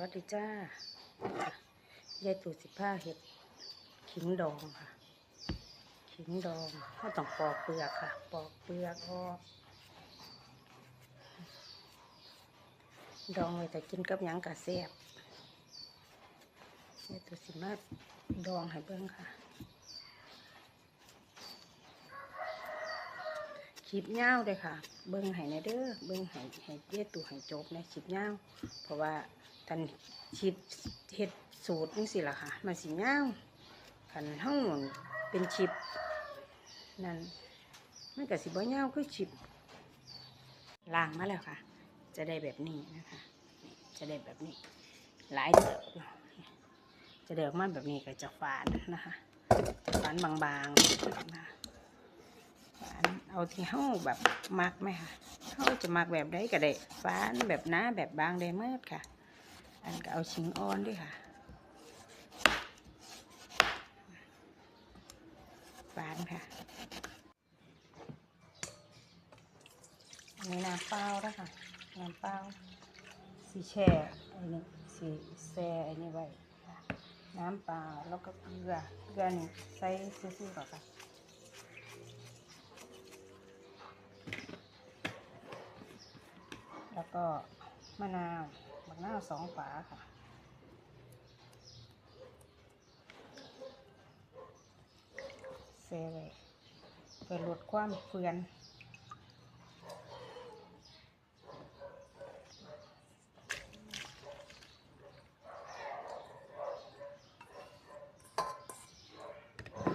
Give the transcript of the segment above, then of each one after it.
วัสดีจ้ายายตู่สิบห้าเห็ดขิงดองค่ะ ขิงดองก็ต้องปอกเปลือกค่ะ ปอกเปลือกออกดองไว้แต่กินกับยังกะแซ่บยายตู่สิบห้าดองให้เบิ่งค่ะ คลิปยาเลยค่ะ เบิ้งให้ในเด้อเบิ้งให้ให้เย็ดตูให้จบในคลิปยาเพราะว่าท่านคลิปเฮ็ดสูตรนี่สิล่ะค่ะ มันสิยาวคันเฮาเป็นคลิปนั่นมันก็สิบ่ยาคือคลิปล้างมาแล้วค่ะ จะได้แบบนี้นะคะ จะได้แบบนี้ หลายเติบอยู่จะได้อกมาแบบนี้ก็จะฝานนะคะฝานบางๆนะคะ เอาที่เฮาแบบมักไหมคะเฮาจะมักแบบใดก็ได้ฝานแบบหน้าแบบบางได้เมิดค่ะ อันก็เอาชิงอ่อนด้วยค่ะฝานค่ะอันนี้น้ำเปล่าแล้วค่ะน้ำเปล่าสีแช่อันนี้สีแช่อันนี้ไว้น้ำเปล่าแล้วก็เกลือเกลือนี่ใส่ซื่อๆก่อนค่ะ แล้ว ก็มะนาวมะนาวสองฝาค่ะ เซเว้เพื่อลดความเฟือน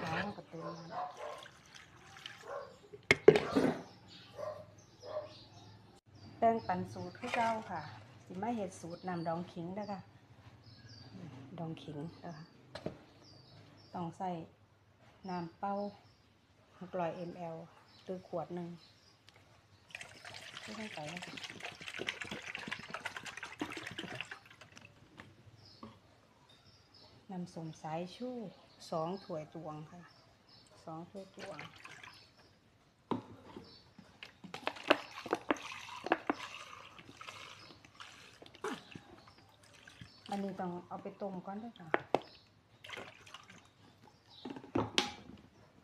ล้างกระตุ้นแป้ งปั่นสูตรคือเก่าค่ะ สิมาเห็ดสูตรนำดองขิงเด้อค่ะ ดองขิงเด้อค่ะต้องใส่น้ำเป้า600 ml หรือขวดหนึ่งไม่ต้องใส่แล้วน้ำสมสายชูสองถ้วยตวงค่ะสองถ้วยตวง นนี้ต้องเอาไปต้มก่อนด้วยค่ะ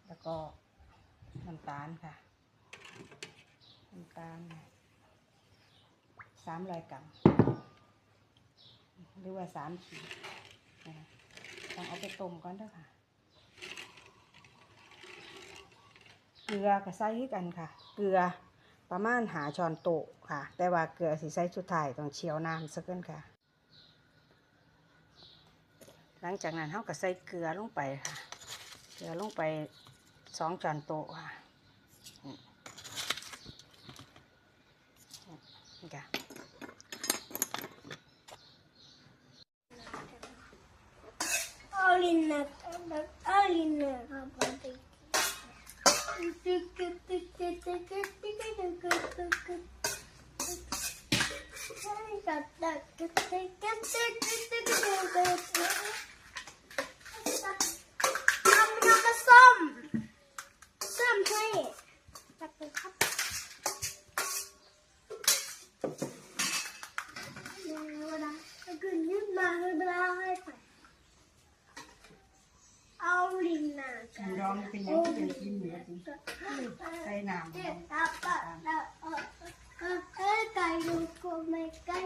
แล้วก็น้ำตาลค่ะ น้ำตาลสามร้อยกรัมหรือว่าสามขีดนะคะต้องเอาไปต้มก่อนด้วยค่ะ เกลือกับไส้กันค่ะ เกลือประมาณหาช้อนโต๊ะค่ะ แต่ว่าเกลือสีใส่สุดท้ายต้องเชียวน้ำสักเกินค่ะ หลังจากนั้นเราก็ใส่เกลือลงไปค่ะ เกลือลงไปสองช้อนโต๊ะค่ะอืมนี่ค่ะ Alina, Alina, rapaz. Som! กินดองเป็นยังที่เป็นกินเหนือจริงใส่น้ำเจ็บตาปะตาเออเออเออไก่ดูกไม่ไก่